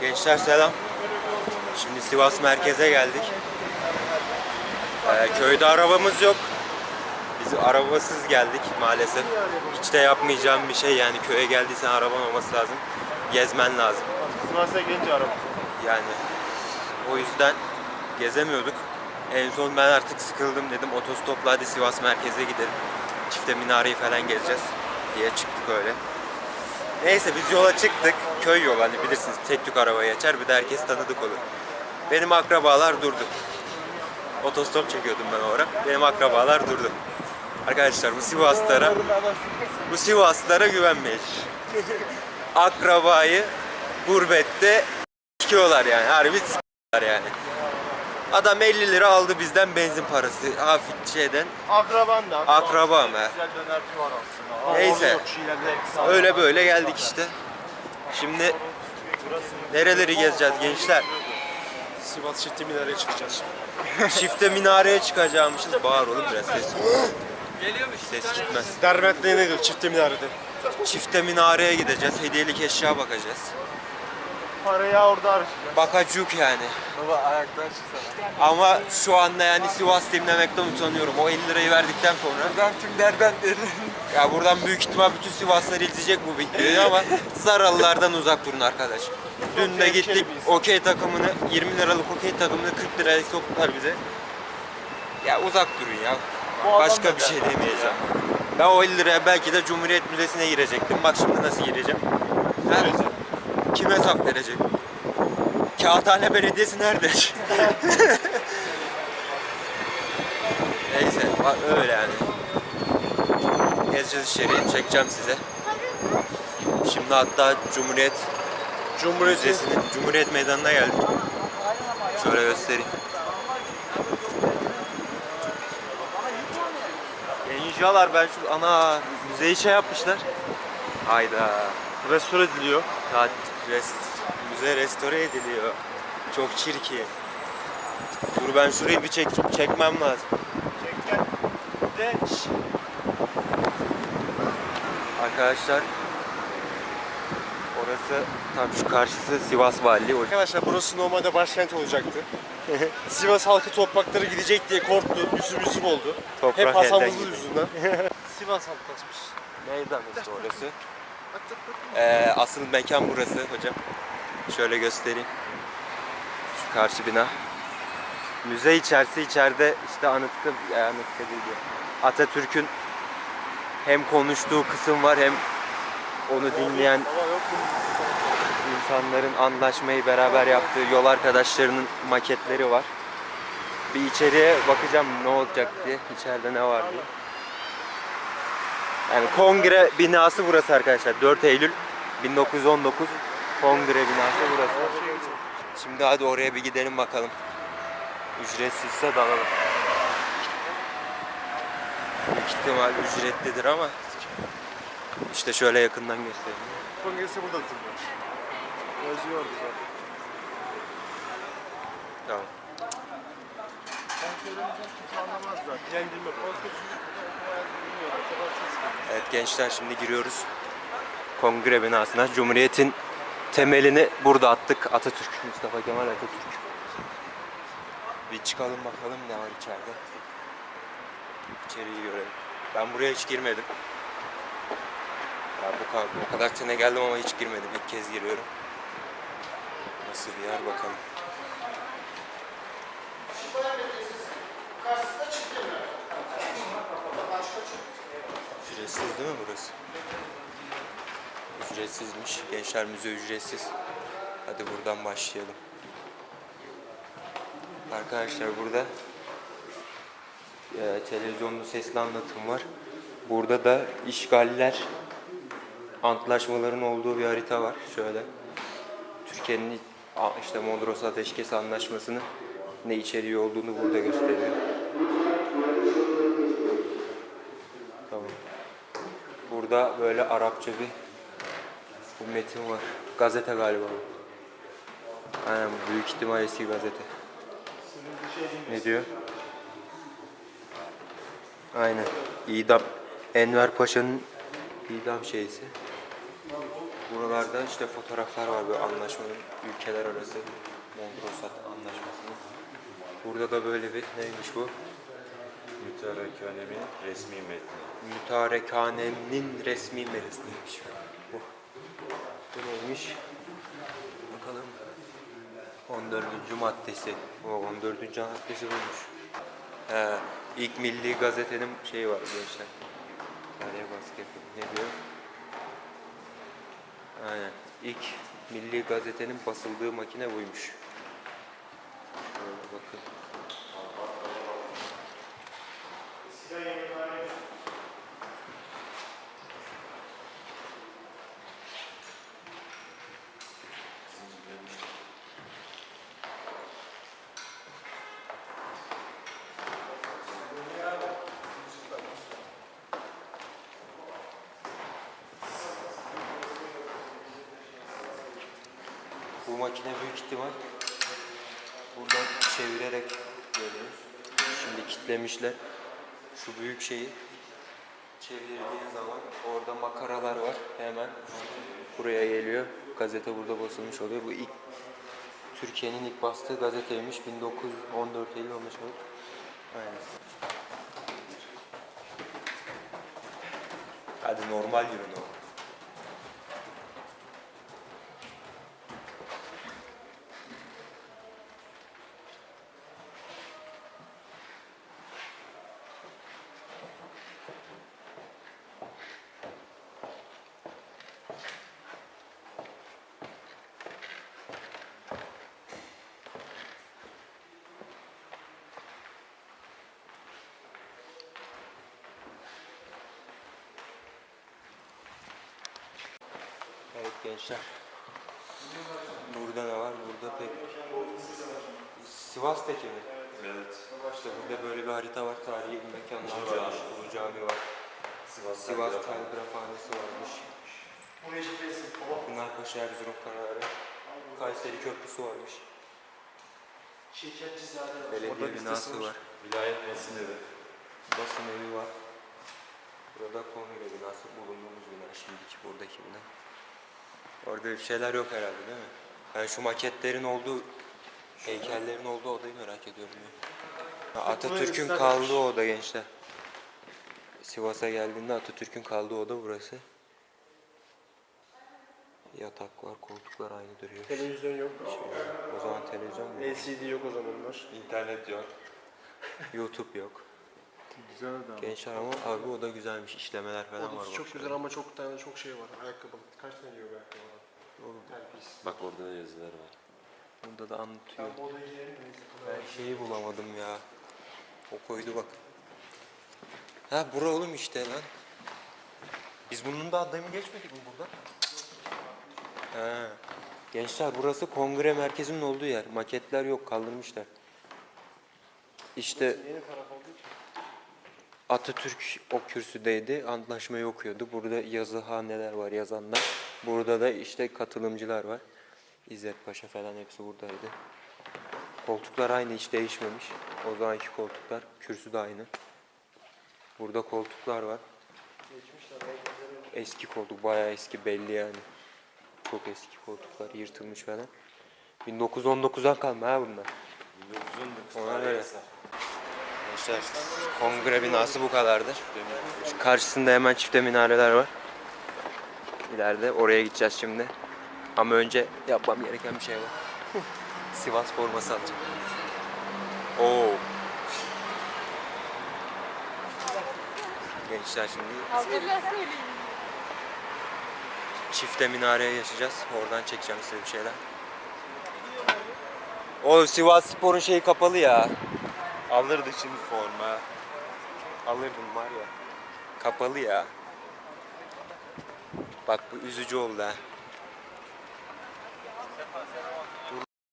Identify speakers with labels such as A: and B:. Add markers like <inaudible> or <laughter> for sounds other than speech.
A: Gençler selam. Şimdi Sivas merkeze geldik. Ee, köyde arabamız yok. Biz arabasız geldik maalesef. Hiç de yapmayacağım bir şey yani köye geldiysen araban olması lazım. Gezmen lazım.
B: Sivas'a gelince araba.
A: Yani o yüzden gezemiyorduk. En son ben artık sıkıldım dedim otostopla hadi Sivas merkeze gidelim. Çifte minareyi falan gezeceğiz diye çıktık öyle. Neyse biz yola çıktık. Köy yolu hani bilirsiniz tek tük arabaya geçer bir de herkes tanıdık olur. Benim akrabalar durdu. Otostop çekiyordum ben o ara. Benim akrabalar durdu. Arkadaşlar bu Sivaslara bu Sivaslara güvenmeyin. <laughs> Akrabayı gurbette sikiyorlar yani. Harbi sikiyorlar yani. Adam 50 lira aldı bizden benzin parası. Hafif şeyden.
B: Akraban da.
A: Akrabam he.
B: Güzel dönerci var aslında.
A: Neyse. Öyle böyle geldik işte. Şimdi nereleri gezeceğiz gençler?
B: Sivas Çifti Minare'ye çıkacağız.
A: Çifte minareye çıkacağımışız. Bağır oğlum biraz ses. Ses gitmez.
B: Derbent'te ne diyor Çifti Minare'de?
A: Çifte minareye gideceğiz. Hediyelik eşya bakacağız.
B: Parayı orada harcayacağız.
A: Bakacuk yani.
B: Baba ayaktan çıksana.
A: Ama şu anda yani Sivas demlemekten utanıyorum. O 50 lirayı verdikten sonra.
B: Ben tüm Derbent'lerin.
A: Ya buradan büyük ihtimal bütün Sivaslar izleyecek bu videoyu ama Zaralılardan uzak durun arkadaş. Dün de gittik okey takımını 20 liralık okey takımını 40 liraya soktular bize. Ya uzak durun ya.
B: Bu
A: Başka bir şey demeyeceğim. Ben o 50 liraya belki de Cumhuriyet Müzesi'ne girecektim. Bak şimdi nasıl gireceğim. Ha? Kime hesap verecek? Kağıthane Belediyesi nerede? <laughs> Neyse bak öyle yani. Gezeceğiz içeriği çekeceğim size. Şimdi hatta Cumhuriyet
B: Cumhuriyet'in
A: Müzesi'nin Cumhuriyet Meydanı'na geldik. Şöyle göstereyim. Gençler ben şu ana müzeyi şey yapmışlar. Hayda.
B: restore ediliyor.
A: Ya, rest, müze restore ediliyor. Çok çirkin. Dur ben şurayı bir çek, çekmem lazım.
B: Çek gel.
A: Arkadaşlar orası tam şu karşısı Sivas Valiliği.
B: Arkadaşlar burası normalde başkent olacaktı. <laughs> Sivas halkı toprakları gidecek diye korktu. Yusuf Yusuf oldu.
A: Toprak
B: Hep Hasan yüzünden. <laughs> Sivas halkı kaçmış.
A: Meydan işte orası. Ee, asıl mekan burası hocam. Şöyle göstereyim. Şu karşı bina. Müze içerisi içeride işte Anıtkabir, ya Anıtkabir diyor. Atatürk'ün hem konuştuğu kısım var hem onu dinleyen insanların anlaşmayı beraber yaptığı yol arkadaşlarının maketleri var. Bir içeriye bakacağım ne olacak diye, içeride ne var diye. Yani kongre binası burası arkadaşlar. 4 Eylül 1919 kongre binası burası. Şimdi hadi oraya bir gidelim bakalım. Ücretsizse dalalım. Büyük ihtimal ücretlidir ama işte şöyle yakından göstereyim.
B: Kongresi burada tutuluyor. Yazıyor bize.
A: Tamam.
B: Ben söylemeyeceğim kimse anlamaz zaten. Yendirme. Kongresi bilmiyorlar. Sabah ses
A: Evet gençler şimdi giriyoruz. Kongre binasına. Cumhuriyet'in temelini burada attık. Atatürk, Mustafa Kemal Atatürk. Bir çıkalım bakalım ne var içeride. İçeriği görelim. Ben buraya hiç girmedim. Ya bu kadar, o kadar sene geldim ama hiç girmedim. İlk kez giriyorum. Nasıl bir yer bakalım. Ücretsiz değil mi burası? Ücretsizmiş. Gençler Müze ücretsiz. Hadi buradan başlayalım. Arkadaşlar burada e, televizyonlu sesli anlatım var. Burada da işgaller antlaşmaların olduğu bir harita var. Şöyle. Türkiye'nin işte Mondros Ateşkes Anlaşması'nın ne içeriği olduğunu burada gösteriyor. Burada böyle Arapça bir, bir metin var. Gazete galiba bu. Aynen büyük ihtimal eski gazete. Ne diyor? Aynen. İdam. Enver Paşa'nın idam şeysi. Buralarda işte fotoğraflar var böyle anlaşmanın ülkeler arası Mondrosat anlaşmasının. Burada da böyle bir neymiş bu?
C: Mütarekanemin resmi metni.
A: Mütarekhanenin resmi metniymiş. Bu. Bu neymiş? Bakalım. 14. maddesi. O 14. maddesi buymuş. He, ilk milli gazetenin şeyi var gençler. Nereye yapayım? Ne diyor? Aynen. İlk milli gazetenin basıldığı makine buymuş. Şöyle bakın. Bu makine büyük ihtimal buradan çevirerek geliyor. Şimdi kitlemişler. Şu büyük şeyi çevirdiğin zaman orada makaralar var. Hemen buraya geliyor. Gazete burada basılmış oluyor. Bu ilk Türkiye'nin ilk bastığı gazeteymiş. 1914 Eylül olmuş oluyor. Aynen. Hadi normal yürün o. Evet gençler. Burada ne var? Burada pek... Sivas'taki mi?
C: Evet.
A: İşte burada böyle bir harita var. Tarihi mekanlar var. Ulu Cami var.
C: Sivas,
A: Sivas Telgrafhanesi varmış. Pınarpaşa Erzurum Kararı. Kayseri Köprüsü varmış. Belediye binası var.
C: Vilayet basın evi.
A: Basın evi var. Burada kongre binası bulunduğumuz bina şimdiki buradaki bina. Orada bir şeyler yok herhalde değil mi? Ben şu maketlerin olduğu, heykellerin olduğu odayı merak ediyorum ya. Atatürk'ün kaldığı oda gençler. Sivas'a geldiğinde Atatürk'ün kaldığı oda burası. Yatak var, koltuklar aynı duruyor.
B: Televizyon yok.
A: O zaman televizyon mu?
B: LCD yok o zamanlar.
C: İnternet yok. <laughs>
A: YouTube yok.
B: Güzel de
A: Gençler ama abi o da güzelmiş. işlemeler falan var.
B: Odası çok güzel ama çok tane çok şey var. Ayakkabı. Kaç tane yiyor ayakkabı var?
A: Oğlum,
B: Terpis.
C: Bak orada da yazılar var.
A: Burada da anlatıyor.
B: Ben bu odayı giyerim mi?
A: Ben şeyi bulamadım ya. O koydu bak. Ha bura oğlum işte lan. Biz bunun da adını geçmedik mi burada? Ha. Gençler burası kongre merkezinin olduğu yer. Maketler yok kaldırmışlar. İşte Atatürk o kürsüdeydi. Antlaşmayı okuyordu. Burada yazıhaneler var yazanlar. Burada da işte katılımcılar var. İzzet Paşa falan hepsi buradaydı. Koltuklar aynı hiç değişmemiş. O zamanki koltuklar. Kürsü de aynı. Burada koltuklar var. Eski koltuk bayağı eski belli yani. Çok eski koltuklar yırtılmış falan. 1919'dan kalma ha bunlar.
C: 1919
A: Ona göre. Gençler kongre binası bu kadardır. Şu karşısında hemen çifte minareler var. İleride oraya gideceğiz şimdi. Ama önce yapmam gereken bir şey var. <laughs> Sivas forması alacağım. Oo. Gençler şimdi çifte minareye geçeceğiz. Oradan çekeceğim size bir şeyler. Oğlum Sivas Spor'un şeyi kapalı ya.
C: Alırdı şimdi forma.
A: Alırdım var ya. Kapalı ya. Bak bu üzücü oldu ha.